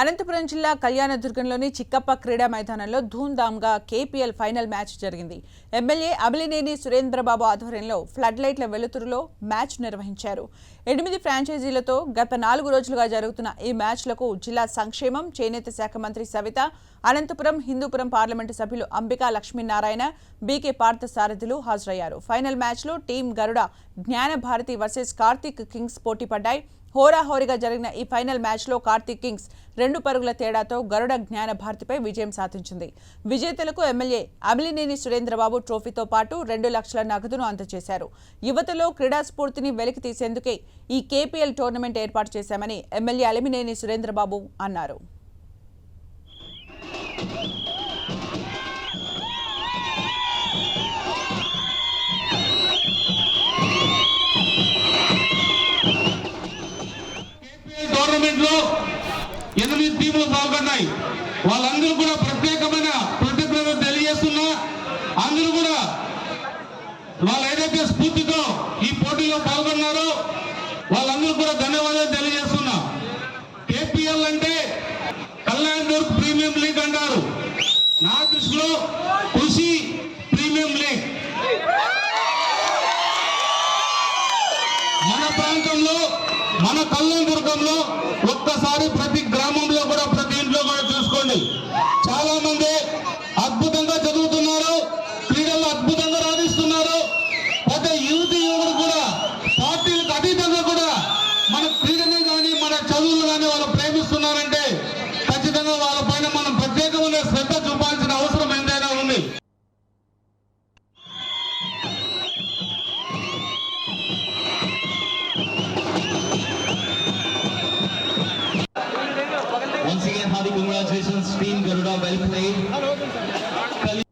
అనంతపురం జిల్లా కళ్యాణదుర్గంలోని చిక్కప్ప క్రీడా మైదానంలో ధూమ్ధామ్గా కేపీఎల్ ఫైనల్ మ్యాచ్ జరిగింది. ఎమ్మెల్యే అభిలినేని సురేంద్రబాబు ఆధ్వర్యంలో ఫ్లడ్ లైట్ల వెలుతురులో మ్యాచ్ నిర్వహించారు. ఎనిమిది ఫ్రాంచైజీలతో గత నాలుగు రోజులుగా జరుగుతున్న ఈ మ్యాచ్లకు జిల్లా సంక్షేమం చేనేత శాఖ మంత్రి సవిత అనంతపురం హిందూపురం పార్లమెంటు సభ్యులు అంబికా లక్ష్మీనారాయణ బీకే పార్థసారథులు హాజరయ్యారు. ఫైనల్ మ్యాచ్లో team Garuda Gnanabharathi versus Karthik kings పోటీ పడ్డాయి హోరాహోరీగా జరిగిన ఈ ఫైనల్ మ్యాచ్లో కార్తీక్ కింగ్స్ రెండు పరుగుల తేడాతో గరుడ జ్ఞాన భారతిపై విజయం సాధించింది. విజేతలకు ఎమ్మెల్యే అమిలినేని సురేంద్రబాబు ట్రోఫీతో పాటు రెండు లక్షల నగదును అందజేశారు. యువతలో క్రీడా స్ఫూర్తిని వెలికి తీసేందుకే ఈ కేపీఎల్ టోర్నమెంట్ ఏర్పాటు చేశామని ఎమ్మెల్యే అలిమినేని సురేంద్రబాబు అన్నారు. ఉన్నాయి. వాళ్ళందరూ కూడా ప్రత్యేకమైన కృతజ్ఞత తెలియజేస్తున్నా అందరూ కూడా వాళ్ళు ఏదైతే స్ఫూర్తితో ఈ పోటీలో పాల్గొన్నారో వాళ్ళందరూ కూడా ధన్యవాదాలు తెలియజేస్తున్నా. కేపీఎల్ అంటే కళ్యాణ్ దుర్గ్ ప్రీమియం లీగ్ అంటారు. నా దృష్టిలో కృషి ప్రీమియం లీగ్. మన ప్రాంతంలో మన కళ్యాణదుర్గంలో ఒక్కసారి ప్రతి గ్రామంలో కూడా యువతి యువకులు కూడా పార్టీలకు అతీతంగా కూడా మన క్రీడని కానీ మన చదువులు కానీ వాళ్ళు ప్రేమిస్తున్నారంటే ఖచ్చితంగా వాళ్ళ పైన మనం ప్రత్యేకమైన శ్రద్ధ చూపాల్సిన అవసరం ఎంతైనా ఉంది Once again, hearty congratulations, Team Garuda. Well played.